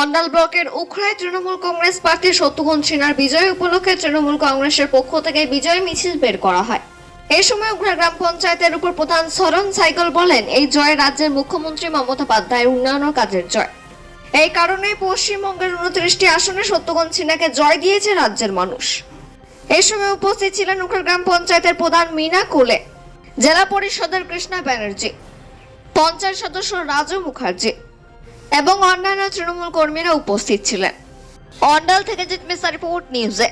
অন্ডাল ব্লকের উখড়ায় তৃণমূল কংগ্রেস প্রার্থী সত্যগুণ সিনহার বিজয় উপলক্ষে তৃণমূল কংগ্রেসের পক্ষ থেকে বিজয় মিছিল বের করা হয়। এই সময় গ্রাম পঞ্চায়েতের উপর প্রধান সাইকেল বলেন, এই জয় রাজ্যের মুখ্যমন্ত্রী মমতা পাধ্যায়ের উন্নয়ন কাজের জয়। এই কারণে পশ্চিমবঙ্গের উনত্রিশটি আসনে সত্যগণ সিনহাকে জয় দিয়েছে রাজ্যের মানুষ। এই সময় উপস্থিত ছিলেন উখড়া গ্রাম পঞ্চায়েতের প্রধান মিনা কোলে, জেলা পরিষদের কৃষ্ণা ব্যানার্জি পঞ্চায়েত সদস্য রাজু মুখার্জি এবং অন্যান্য তৃণমূল কর্মীরা উপস্থিত ছিলেন। অন্ডাল থেকে জিতমিসা রিপোর্ট নিউজে।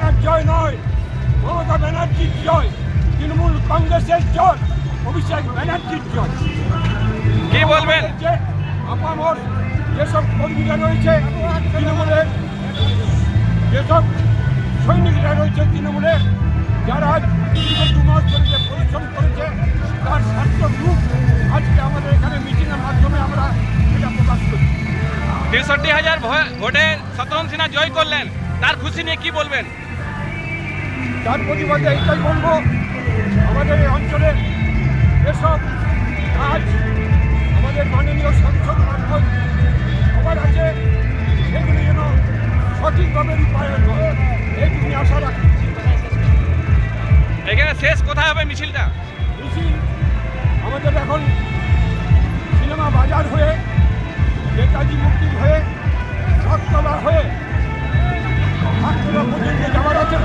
শত্রুঘ্ন জয় নয় মমতা ব্যানার্জির জয় তৃণমূল কংগ্রেসের জয় অভিষেক ব্যানার্জির জয়। কি বলবেন? যে আপামর যেসব কর্মীরা রয়েছে তৃণমূলের যেসব সৈনিকরা রয়েছে তৃণমূলের যারা দু মাস ধরে যে পরিশ্রম করেছে তার সার্থক রূপ আজকে আমাদের এখানে মিটিংয়ের মাধ্যমে আমরা এটা প্রকাশ করি। তেষট্টি হাজার ভোটে শতরঞ্জ সিনহা জয় করলেন তার খুশি নিয়ে কি বলবেন? তার প্রতিবাদে এইটাই বলব আমাদের এই অঞ্চলে এসব কাজ আমাদের মাননীয় সাংসদ মারফত সবার আছে সেগুলি যেন সঠিকভাবে রূপায়ণ হয় এইটুকুনি আশা রাখি। এখানে শেষ কোথায় হবে মিছিলটা। মিছিল আমাদের এখন সিনেমা বাজার হয়ে নেতাজি মুক্তির হয়ে সাততলা হয়ে সাততলা পর্যন্ত যাওয়ার আছে